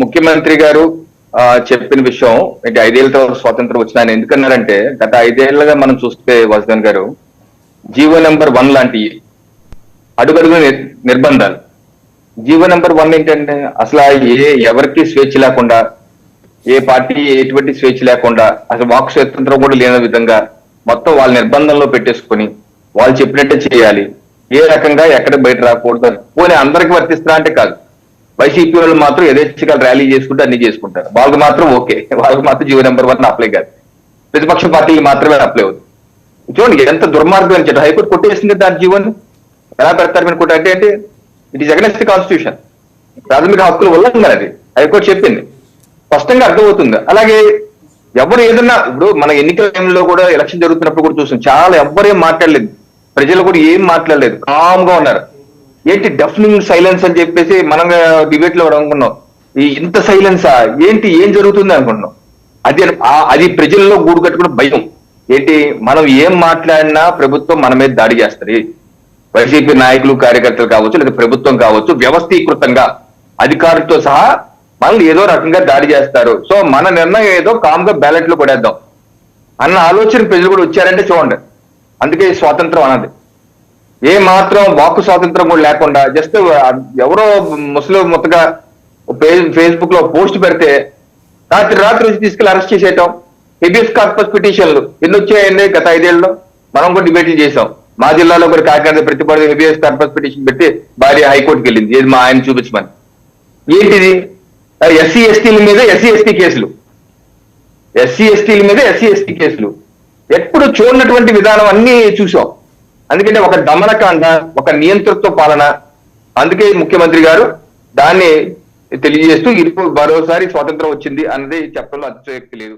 ముఖ్యమంత్రి గారు చెప్పిన విషయం ఏంటి ఐదేళ్ళ తర్వాత స్వాతంత్రం వచ్చిన ఆయన ఎందుకన్నారంటే గత ఐదేళ్ళుగా మనం చూస్తే వాసుదేవన్ గారు జీవో నెంబర్ వన్ లాంటి అడుగడుగు నిర్బంధాలు. జీవో నెంబర్ వన్ ఏంటంటే అసలు ఏ ఎవరికి స్వేచ్ఛ లేకుండా ఏ పార్టీ ఎటువంటి స్వేచ్ఛ లేకుండా అసలు వాక్ స్వతంత్రం కూడా లేని విధంగా మొత్తం వాళ్ళ నిర్బంధంలో పెట్టేసుకొని వాళ్ళు చెప్పినట్టే చేయాలి. ఏ రకంగా ఎక్కడ బయట రాకూడదు అని. పోనీ అందరికి వర్తిస్తున్నా అంటే కాదు. వైసీపీ వాళ్ళు మాత్రం యథేచ్ఛగా ర్యాలీ చేసుకుంటే అన్ని చేసుకుంటారు. వాళ్ళకి మాత్రం ఓకే. వాళ్ళకి మాత్రం జీవో నెంబర్ వన్ అప్లై కాదు. ప్రతిపక్ష పార్టీకి మాత్రమే అప్లై అవుతుంది. చూడండి ఎంత దుర్మార్గం అని చెప్పి హైకోర్టు కొట్టేసింది దాని జీవన్. ఎలా పెడతారు మీరు అంటే ఇట్ ఈస్ అగనెస్ట్ కాన్స్టిట్యూషన్ ప్రాథమిక హక్కుల ఉల్లంఘన అది. హైకోర్టు చెప్పింది. స్పష్టంగా అర్థమవుతుంది. అలాగే ఎవరు ఏదన్నా ఇప్పుడు మన ఎన్నికల టైంలో కూడా ఎలక్షన్ జరుగుతున్నప్పుడు కూడా చూస్తాం చాలా ఎవ్వరేం మాట్లాడలేదు. ప్రజలు కూడా ఏం మాట్లాడలేదు. కామ్గా ఉన్నారు. ఏంటి డఫ్నింగ్ సైలెన్స్ అని చెప్పేసి మనం డిబేట్లో అనుకున్నాం. ఈ ఇంత సైలెన్సా ఏంటి? ఏం జరుగుతుంది అనుకుంటున్నాం అది అది ప్రజల్లో గూడు కట్టుకున్న భయం. ఏంటి? మనం ఏం మాట్లాడినా ప్రభుత్వం మన మీద దాడి చేస్తుంది. వైసీపీ నాయకులు కార్యకర్తలు కావచ్చు లేదా ప్రభుత్వం కావచ్చు వ్యవస్థీకృతంగా అధికారులతో సహా మనల్ని ఏదో రకంగా దాడి చేస్తారు. సో మన నిర్ణయం ఏదో కామ్గా బ్యాలెట్లో అన్న ఆలోచన ప్రజలు కూడా వచ్చారంటే చూడండి. అందుకే స్వాతంత్రం అన్నది. ఏ మాత్రం వాక్ స్వాతంత్రం కూడా లేకుండా జస్ట్ ఎవరో ముసలి మొత్తగా ఫేస్బుక్లో పోస్ట్ పెడితే రాత్రి రాత్రి వచ్చి తీసుకెళ్ళి అరెస్ట్ చేసేయటం. హెబియస్ కార్పస్ పిటిషన్లు ఎన్ని వచ్చాయండి గత ఐదేళ్ళలో మనం కూడా డిబేట్లు చేసాం మా జిల్లాలో కూడా Kakinada Prathipadu habeas corpus petition పెట్టి భార్య హైకోర్టుకి వెళ్ళింది. ఏది మా ఆయన చూపించమని. ఏంటిది? ఎస్సీ ఎస్టీల మీద ఎస్సీ ఎస్టీ కేసులు. ఎస్సీ ఎస్టీల మీద ఎస్సీ ఎస్టీ కేసులు. ఎప్పుడు చూడనటువంటి విధానం అన్ని చూసాం అందుకంటే ఒక దమనకాండ ఒక నియంతృత్వ పాలన. అందుకే ముఖ్యమంత్రి గారు దాన్ని తెలియజేస్తూ ఇప్పుడు మరోసారి స్వాతంత్రం వచ్చింది అన్నది చెప్పడంలో అతిశయోక్తి లేదు.